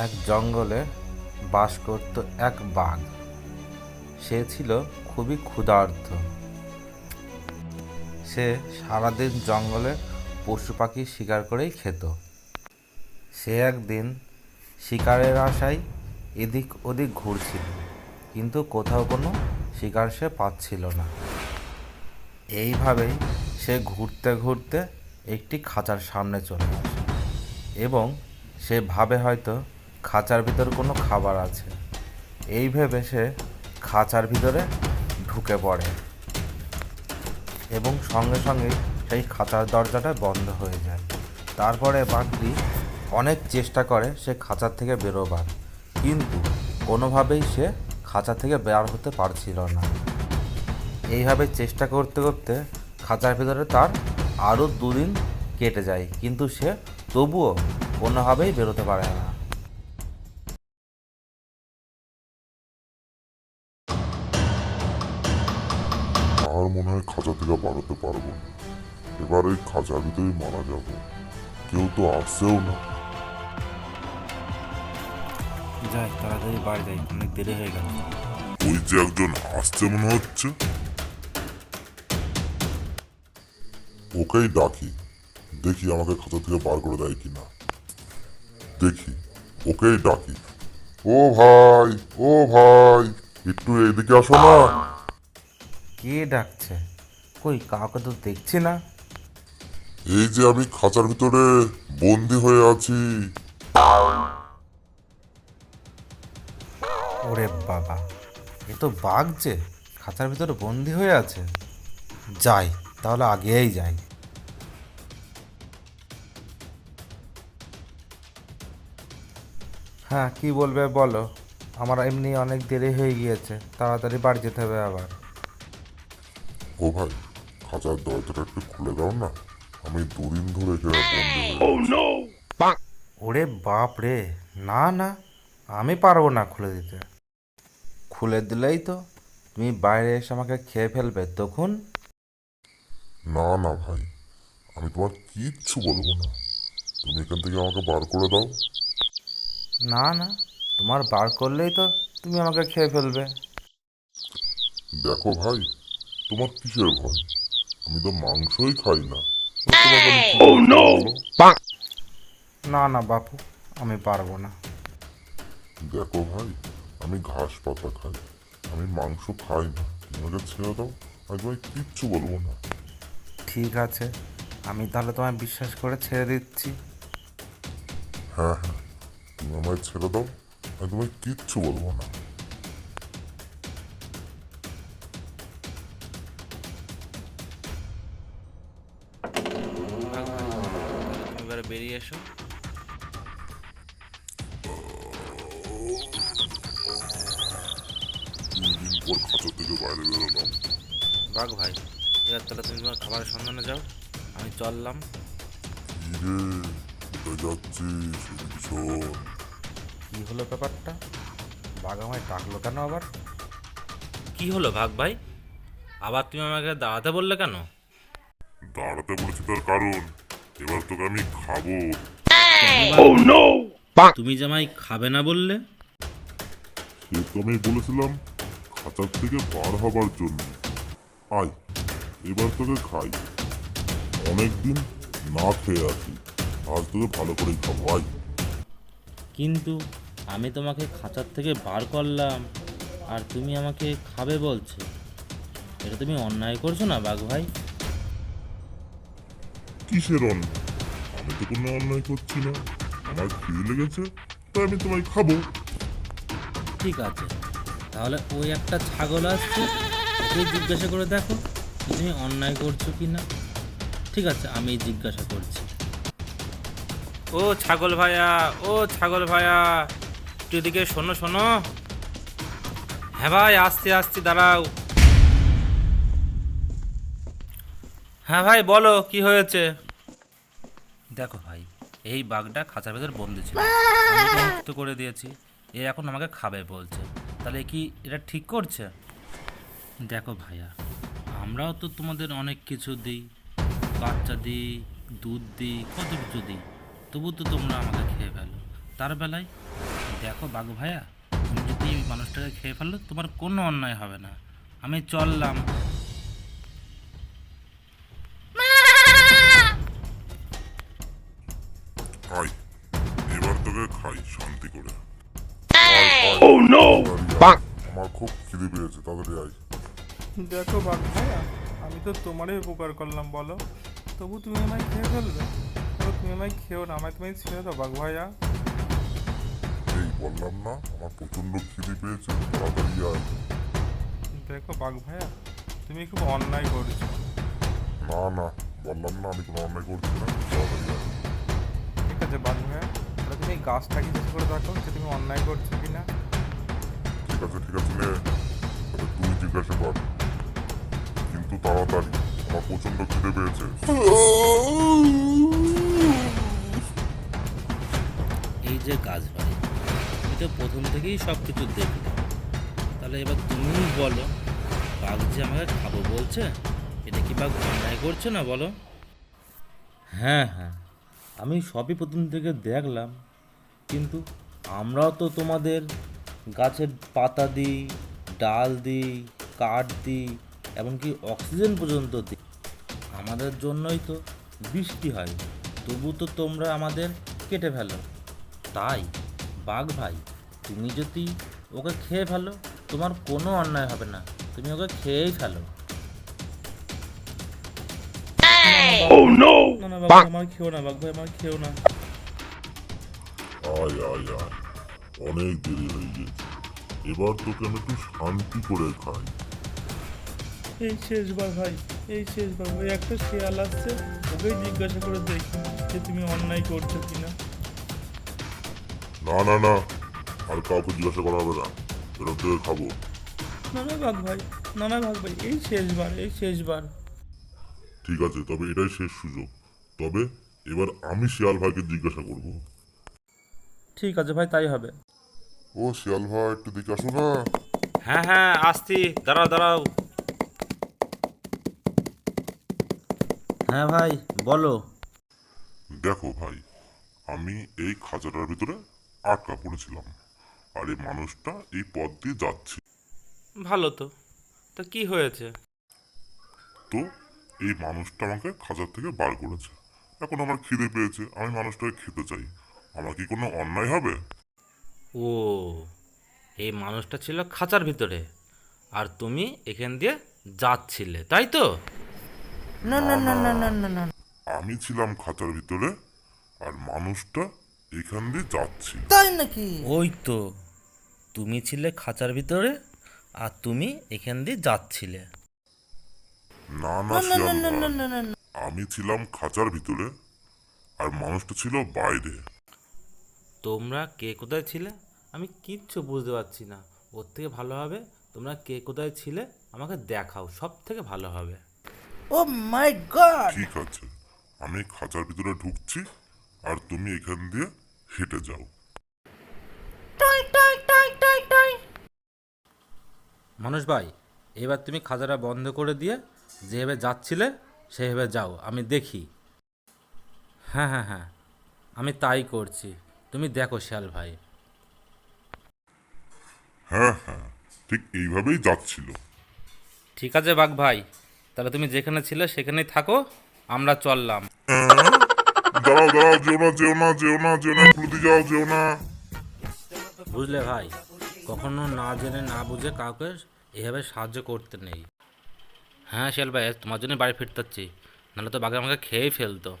এক জঙ্গলে বাস করত এক বাঘ। সে ছিল খুবই ক্ষুধার্ত। সে সারাদিন জঙ্গলে পশু পাখি শিকার করেই খেত। সে একদিন শিকারের আশায় এদিক ওদিক ঘুরছিল, কিন্তু কোথাও কোনো শিকার সে পাচ্ছিল না। এইভাবেই সে ঘুরতে ঘুরতে একটি খাঁচার সামনে চলে আসে এবং সে ভাবে হয়তো খাঁচার ভিতর কোনো খাবার আছে। এই ভেবে সে খাঁচার ভিতরে ঢুকে পড়ে এবং সঙ্গে সঙ্গে সেই খাঁচার দরজাটা বন্ধ হয়ে যায়। তারপরে বাঘটি অনেক চেষ্টা করে সে খাঁচার থেকে বেরোবার, কিন্তু কোনোভাবেই সে খাঁচা থেকে বের হতে পারছিল না। এইভাবে চেষ্টা করতে করতে খাঁচার ভিতরে তার আরও দুদিন কেটে যায়, কিন্তু সে তবুও কোনোভাবেই বেরোতে পারে না। আর মনে হয় খাঁচা থেকে বাড়াতে পারব না। এবার এই খাঁচার ভিতরেই মারা যাব। কেউ তো আসছেও না। যাই তাড়াতাড়ি বাড়ি যাই অনেক দেরি হয়ে গেল। ওই যে একজন আসছে মনে হচ্ছে। ওকেই ডাকি। দেখি আমাকে খাঁচা থেকে বার করে দেয় কিনা। দেখি ওকেই ডাকি। ও ভাই ও ভাই একটু এদিকে আসো না। কে ডাকছে? কই কাউকে তো দেখছি না। এই যে আমি খাঁচার ভিতরে বন্দি হয়ে আছি। ওরে বাবা এ তো বাঘ যে খাঁচার ভিতরে বন্দি হয়ে আছে। যাই তাহলে আগেই যাই। হ্যাঁ কি বলবে বলো আমার এমনি অনেক দেরি হয়ে গিয়েছে তাড়াতাড়ি বাড়ি যেতে হবে আবার। ও ভাই খাঁচার দরজাটা একটু খুলে দাও না। আমি দুদিন ধরে বন্দি ওরে বাপ রে না না আমি পারব না খুলে দিতে। খুলে দিলেই তো তুমি বাইরে এসে আমাকে খেয়ে ফেলবে তখন? না না ভাই আমি তোমার কিচ্ছু বলব না। তুমি এখান থেকে আমাকে বার করে দাও। না না তোমার বার করলেই তো তুমি আমাকে খেয়ে ফেলবে। দেখো ভাই তোমার কিসের ভয়? আমি তো মাংসই খাই না। তোমাকে বলব না না বাপু আমি পারব না। দেখো ভাই আমি ঘাস পাতা খাই। আমি মাংস খাই না। তুমি আমাকে ছেড়ে দাও আমি তোমায় কিচ্ছু বলব না। ঠিক আছে আমি তাহলে তোমায় বিশ্বাস করে ছেড়ে দিচ্ছি। হ্যাঁ হ্যাঁ তুমি আমায় ছেড়ে দাও আমি তোমায় কিচ্ছু বলব না। এবারে বেরিয়ে এসো। তিন পর খাঁচা থেকে বাইরে বেরোলাম বাঘ ভাই এবার তাহলে তুমি তোমার খাবারের সন্ধানে যাও। আমি চললাম। ইরে কোথায় যাচ্ছিস এদিকে শোন কি হলো ব্যাপারটা? বাঘ আমায় ডাকলো কেন আবার? কি হলো ভাগ ভাই? আবার তুমি আমাকে দাঁড়াতে বললে কেন? দাঁড়াতে বলেছি তার কারণ। এবার তোকে আমি খাব। তুমি জামাই খাবে না বললে? সে তো আমি বলেছিলাম খাঁচার থেকে বার হবার জন্য। আয় এবার তোকে খাই। অনেকদিন না খেয়ে আছি। আজ তোকে ভালো করেই খাব আয়। কিন্তু আমি তোমাকে খাঁচার থেকে বার করলাম আর তুমি আমাকে খাবে বলছো। এটা তুমি অন্যায় করছ না বাঘ ভাই? কিসের অন্যায় আমি তো কোনো অন্যায় করছি না। আমার খিদে লেগেছে, তাই আমি তোমায় খাব। ঠিক আছে। তাহলে ওই একটা ছাগল আসছে ওকে জিজ্ঞাসা করে দেখো তুমি অন্যায় করছ কি না ঠিক আছে আমি জিজ্ঞাসা করছি। ও ছাগল ভাইয়া, ও ছাগল ভাইয়া, একটু এদিকে শোনো শোনো। হ্যাঁ ভাই আসতে আসতে দাঁড়াও। হ্যাঁ ভাই, বলো, কি হয়েছে? দেখো ভাই, এই বাঘটা খাঁচার ভেতর বন্দি ছিল। মুক্ত করে দিয়েছি। এ এখন আমাকে খাবে বলছে। তাহলে কি এটা ঠিক করছে? দেখো ভাইয়া, আমরাও তো তোমাদের অনেক কিছু দিই। বাচ্চা দিই, দুধ দিই, কত কিছু দিই। তবু তো তোমরা আমাকে খেয়ে ফেলো। তার বেলায়, দেখো বাঘ ভাইয়া, তুমি যদি মানুষটাকে খেয়ে ফেলল তোমার কোনো অন্যায় হবে না। আমি চললাম। তোকে খাই শান্তি করে। আমার খুব খিদে পেয়েছে তাড়াতাড়ি আয়। দেখো বাঘ ভাইয়া আমি তো তোমারই উপকার করলাম বলো। তবু তুমি আমায় খেয়ে ফেলবে? তুমি আমায় খেও না আমায় তুমি ছেড়ে দাও বাঘ ভাইয়া এই বললাম না আমার প্রচণ্ড খিদে পেয়েছে তাড়াতাড়ি আয়। দেখো বাঘ ভাইয়া তুমি খুব অন্যায় করছ। না না বললাম না আমি কোনো অন্যায় করছি না তাড়াতাড়ি আয়। ঠিক আছে বাঘ ভাইয়া তুমি এই গাছটাকে জিজ্ঞেস করে দেখো যে তুমি অন্যায় করছ কি না ঠিক আছে ঠিক আছে নে তুই জিজ্ঞাসা কর। কিন্তু তাড়াতাড়ি আমার প্রচণ্ড খিদে পেয়েছে। এই যে গাছ বাড়ি তুমি তো প্রথম থেকেই সব কিছু দেখলে। তাহলে এবার তুমিই বলো বাঘ যে আমাকে খাব বলছে এটা কি বাঘ অন্যায় করছে না বলো? হ্যাঁ হ্যাঁ। আমি সবই প্রথম থেকে দেখলাম। কিন্তু আমরাও তো তোমাদের গাছের পাতা দিই ডাল দিই কাঠ দিই এমনকি অক্সিজেন পর্যন্ত দিই। আমাদের জন্যই তো বৃষ্টি হয় তবু তো তোমরা আমাদের কেটে ফেলো। তাই বাঘ ভাই তুমি যদি ওকে খেয়ে ফেলো তোমার কোনো অন্যায় হবে না তুমি ওকে খেয়েই ফেলো। না না বাঘ ভাই, আমার খেও না বাঘ ভাই আমার খেও না। আয় আয় আয়। অনেক দেরি হয়ে গেছে। এবার তোকে আমি একটু শান্তি করে খাই। এই শেষবার ভাই এই শেষবার ভাই একটা শেয়াল আসছে ওকেই জিজ্ঞাসা করে দেখি যে তুমি অন্যায় করছ কি না না না আর কাউকে জিজ্ঞাসা করা হবে না। এরকম থেকে খাব। না না বাঘ ভাই না না বাঘ ভাই এই শেষবার এই শেষবার। ঠিক আছে তবে এটাই শেষ সুযোগ। তবে এবার আমি শিয়াল ভাইকে জিজ্ঞাসা করব। ঠিক আছে ভাই তাই হবে। ও শিয়াল ভাই একটু দিকে আসো না হ্যাঁ হ্যাঁ আসছি। দাঁড়াও দাঁড়াও। হ্যাঁ ভাই বলো। দেখো ভাই আমি এই খাঁচাটার ভিতরে আটকা পড়েছিলাম আর এই মানুষটা এই পথ দিয়ে যাচ্ছে। ভালো তো। তা কি হয়েছে? তো এই মানুষটা আমাকে খাঁচার থেকে বার করেছে। এখন আমার খিদে পেয়েছে আমি মানুষটাকে খেতে চাই। আমার কি কোনো অন্যায় হবে ও এই মানুষটা ছিল খাঁচার ভিতরে আর তুমি এখান দিয়ে যাচ্ছিলে তাই তো আমি ছিলাম খাঁচার ভিতরে আর মানুষটা এখান দিয়ে যাচ্ছি তাই নাকি ওই তো তুমি ছিলে খাঁচার ভিতরে আর তুমি এখান দিয়ে যাচ্ছিলে না না শিয়াল ভাই, আমি ছিলাম খাঁচার ভিতরে আর মানুষটা ছিল বাইরে তোমরা কে কোথায় ছিলে? আমি কিচ্ছু বুঝতে পারছি না। ওর থেকে ভালো হবে তোমরা কে কোথায় ছিলে? আমাকে দেখাও সব থেকে ভালো হবে। Oh my god! ঠিক আছে আমি খাঁচার ভিতরে ঢুকছি আর তুমি এখান দিয়ে হেঁটে যাও। মানুষ ভাই এবার তুমি খাজাটা বন্ধ করে দিয়ে যেভাবে যাচ্ছিলে সেভাবে যাও আমি দেখি। হ্যাঁ হ্যাঁ হ্যাঁ আমি তাই করছি। তুমি দেখো শিয়াল ভাই। হ্যাঁ হ্যাঁ ঠিক এইভাবেই যাচ্ছিল। ঠিক আছে বাঘ ভাই তাহলে তুমি যেখানে ছিলে সেখানেই থাকো আমরা চললাম। দাঁড়াও দাঁড়াও যেও না যেও না যেও না যেও না খুলতে যাও যেও না। বুঝলে ভাই কখনো না জেনে না বুঝে কাউকে এভাবে সাহায্য করতে নেই। হ্যাঁ শিয়াল ভাই তোমার জন্য বাড়ি ফিরতে হচ্ছি নাহলে তো বাঘে আমাকে খেয়েই ফেলতো।